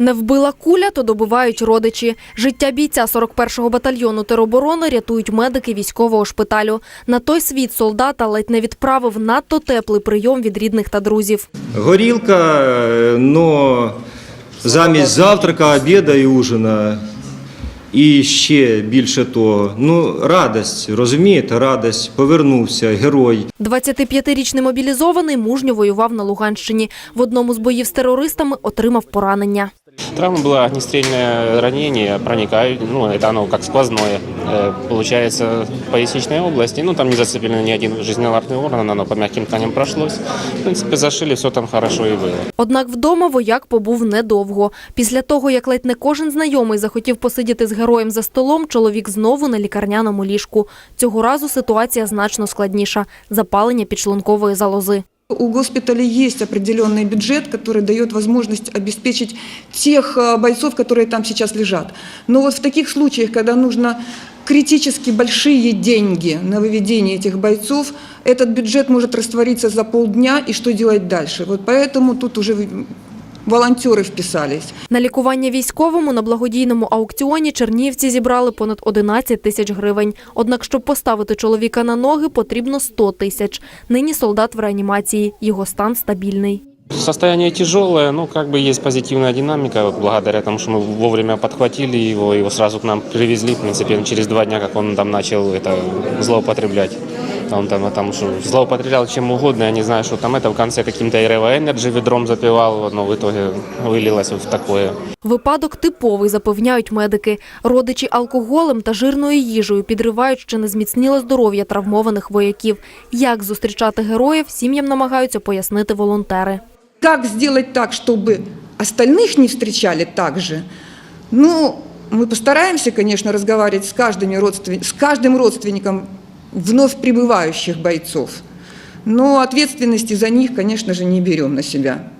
Не вбила куля, то добивають родичі. Життя бійця 41-го батальйону тероборони рятують медики військового шпиталю. На той світ солдата ледь не відправив надто теплий прийом від рідних та друзів. Горілка, е, но замість завтрака, обіду і ужина. І ще більше того, ну, радость, розумієте, радость, повернувся, герой. 25-річний мобілізований мужньо воював на Луганщині. В одному з боїв з терористами отримав поранення. Травма была огнестрельное ранение, проникает, ну, это оно как сквозное. Э, Получается, в поясничной области, ну, там не зацеплено ни один жизненно-важный орган, оно по мягким тканям прошлось. В принципе, зашили, все там хорошо и было. Однак вдома вояк побув недовго. Після того, як ледь не кожен знайомий захотів посидіти з героєм за столом, чоловік знову на лікарняному ліжку. Цього разу ситуація значно складніша – запалення підшлункової залози. У госпиталя есть определенный бюджет, который дает возможность обеспечить тех э, бойцов, которые там сейчас лежат. Но вот в таких случаях, когда нужно критически большие деньги на выведение этих бойцов, этот бюджет может раствориться за полдня, и что делать дальше? Вот поэтому тут уже волонтеры вписались. На лікування військовому на благодійному аукціоні чернігівці зібрали понад 11 тисяч гривень. Однак, щоб поставити чоловіка на ноги, потрібно 100 тисяч. Нині солдат в реанімації. Його стан стабільний. Состояние тяжелое, но как бы есть позитивная динамика, вот благодаря тому, что мы вовремя подхватили его, его сразу к нам привезли, в принципе, через два дня, как он там начал это злоупотреблять. Он там, там что, злоупотреблял чем угодно, я не знаю, что там это в конце каким-то Эрева Энерджи ведром запивал, но в итоге вылилось вот в такое. Випадок типовий, запевняють медики. Родичі алкоголем та жирною їжею підривають ще не зміцніле здоров'я травмованих вояків. Як зустрічати героїв, сім'ям намагаються пояснити волонтери. Как сделать так, чтобы остальных не встречали так же? Ну, мы постараемся, конечно, разговаривать с, каждыми родствен... с каждым родственником вновь прибывающих бойцов. Но ответственности за них, конечно же, не берем на себя.